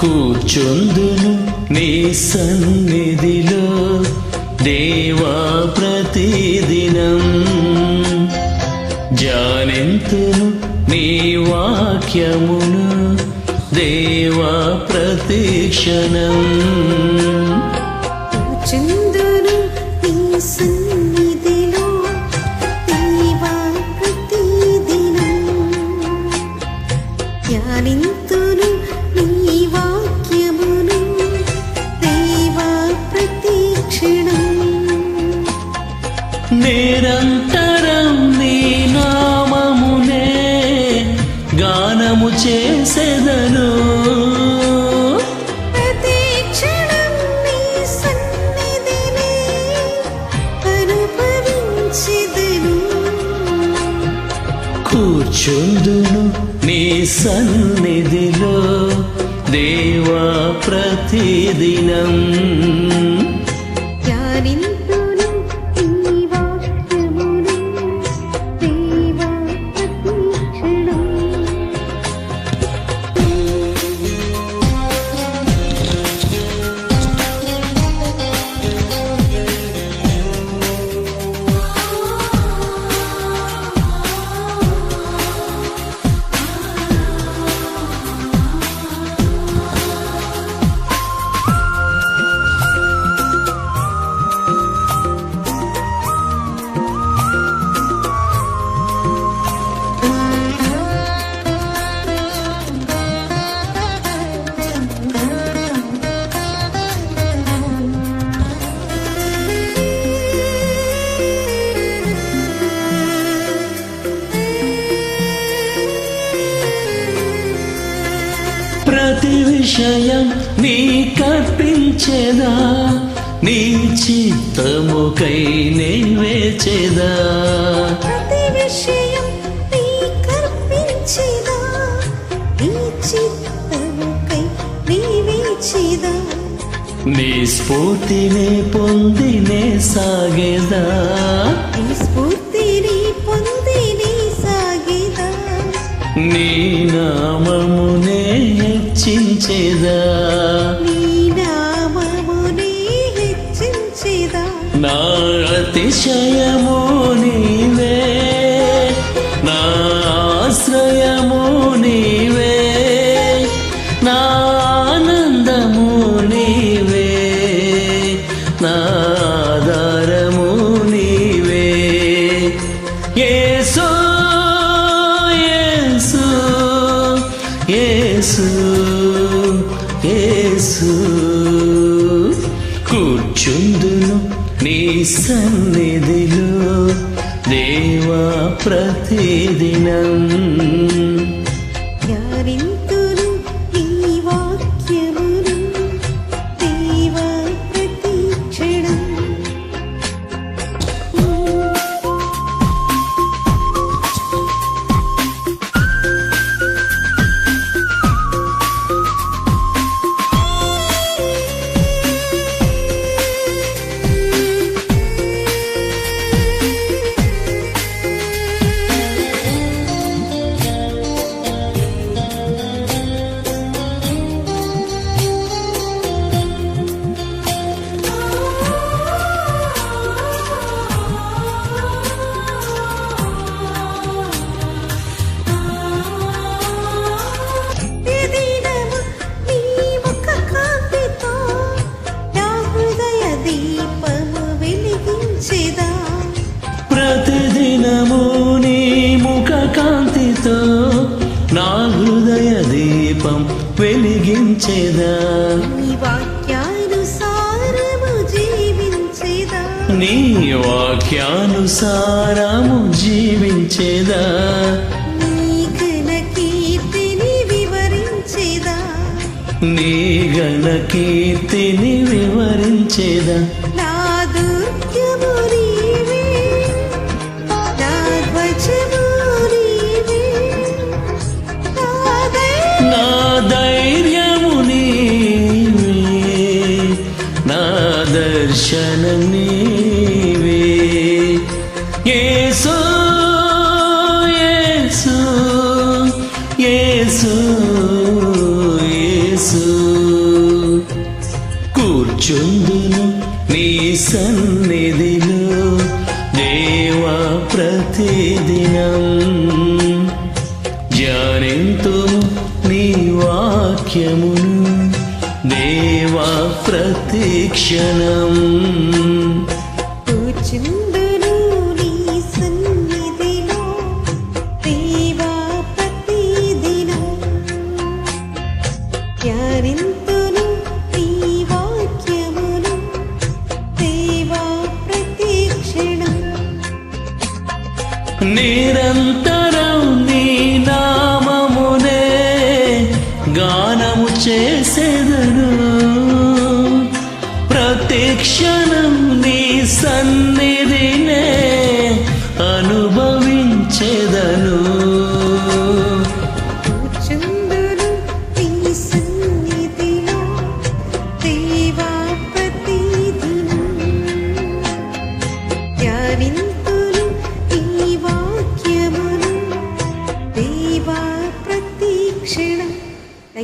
కూర్చొందును నీ సన్నిధిలో దేవా ప్రతిదినం. జానింతును నీ వాక్యమును దేవా ప్రతిక్షణం. చిందును నీ సన్నిధిలో దేవా ప్రతిదినం. ధ్యానింతును నీ నిరంతరం నీ నామమునే గానము చేసెదను. కూర్చుందును నీ సన్నిధిలో దేవా ప్రతిదినం. ప్రతి విషయం నీ కర్పించేదా? నీ చిత్తముకై ప్రతి విషయం నీ నీ చిత్తముకై నీవేచిదా నీ స్ఫూర్తిని పొందినే సాగేదా? నీ స్ఫూర్తిని హెచ్చించేదా? నీ నామముని హెచ్చించిదా? నా అతిశయము? సన్నిధిలో దేవా ప్రతిదినం. నీ వాక్యానుసారము జీవించేదా? నీ ఘన కీర్తిని వివరించెదా? నీ గణ కీర్తిని వివరించేదా యేసు. కూర్చుందును నీ సన్నిధిలో దేవా ప్రతిదినం. ధ్యానింతును నీ వాక్యమును దేవా ప్రతిక్షణం నిరంతరం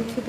thank